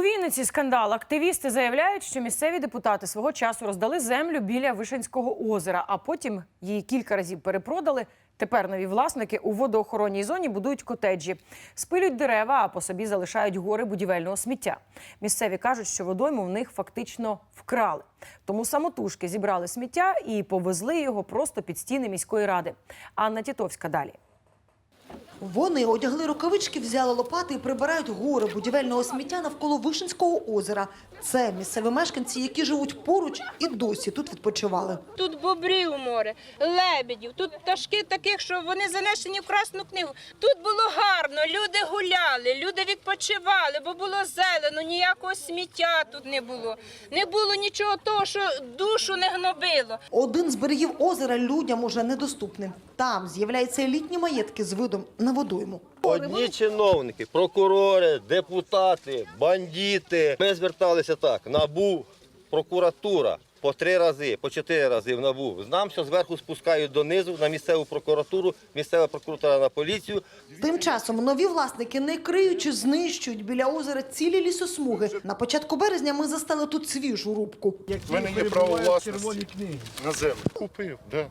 У Вінниці скандал. Активісти заявляють, що місцеві депутати свого часу роздали землю біля Вишенського озера, а потім її кілька разів перепродали. Тепер нові власники у водоохоронній зоні будують котеджі, спилюють дерева, а по собі залишають гори будівельного сміття. Місцеві кажуть, що водойму в них фактично вкрали. Тому самотужки зібрали сміття і повезли його просто під стіни міської ради. Анна Тітовська далі. Вони одягли рукавички, взяли лопати і прибирають гори будівельного сміття навколо Вишенського озера. Це місцеві мешканці, які живуть поруч і досі тут відпочивали. Тут бобрів море, лебедів, тут пташки таких, що вони занесені в Красну книгу. Тут було гарно, люди гуляли, люди відпочивали, бо було зелено, ніякого сміття тут не було. Не було нічого того, що душу не гнобило. Один з берегів озера людям уже недоступним. Там з'являються елітні маєтки з видом на водойму. Одні чиновники, прокурори, депутати, бандити. Ми зверталися так: НАБУ, прокуратура. По три рази, по чотири рази в НАБУ. Нам все зверху спускають донизу на місцеву прокуратуру, місцева прокуратура на поліцію. Тим часом нові власники, не криючи, знищують біля озера цілі лісосмуги. На початку березня ми застали тут свіжу рубку. В мене є право власності на землю. Купив, да.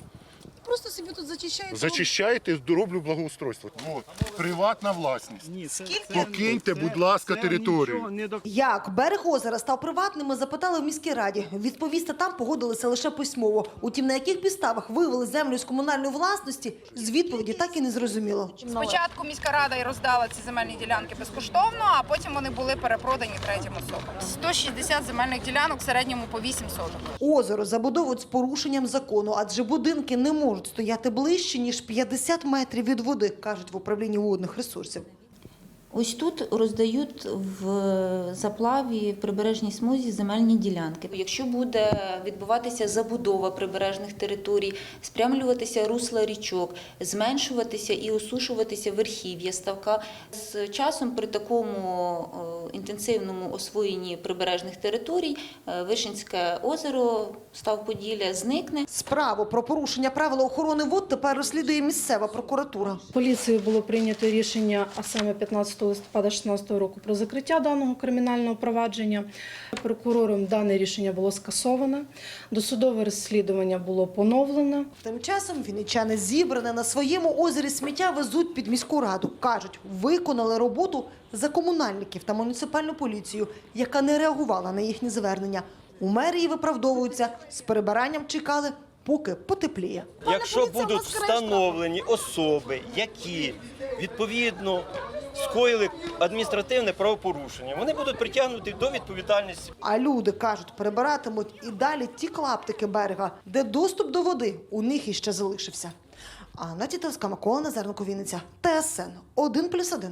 Просто собі тут зачищаєте. Зачищаєте, дороблю благоустройство. От. Приватна власність. Ні скільки Покиньте, будь ласка, територію. не Як берег озера став приватним, ми запитали в міській раді. Відповісти там погодилися лише письмово. Утім, на яких підставах вивели землю з комунальної власності, з відповіді так і не зрозуміло. Спочатку міська рада і роздала ці земельні ділянки безкоштовно, а потім вони були перепродані третім особам. 160 земельних ділянок в середньому по 8 соток. Озеро забудовують з порушенням закону, адже будинки не можуть стояти ближче, ніж 50 метрів від води, кажуть в управлінні водних ресурсів. Ось тут роздають в заплаві в прибережній смузі земельні ділянки. Якщо буде відбуватися забудова прибережних територій, спрямлюватися русла річок, зменшуватися і осушуватися верхів'я ставка, з часом при такому е, інтенсивному освоєнні прибережних територій е, Вишинське озеро, став Поділля зникне. Справу про порушення правил охорони вод тепер розслідує місцева прокуратура. Поліцією було прийнято рішення, а саме 15 листопада 2016 року, про закриття даного кримінального провадження. Прокурором дане рішення було скасоване. Досудове розслідування було поновлено. Тим часом вінничани зібране на своєму озері сміття везуть під міську раду. Кажуть, виконали роботу за комунальників та муніципальну поліцію, яка не реагувала на їхні звернення. У мерії виправдовуються, з перебиранням чекали, поки потепліє. Якщо будуть встановлені особи, які відповідно скоїли адміністративне правопорушення, вони будуть притягнуті до відповідальності. А люди кажуть, перебиратимуть і далі ті клаптики берега, де доступ до води у них іще залишився. Анна Тітовська, Микола Назаренко, Вінниця, ТСН 1+,1.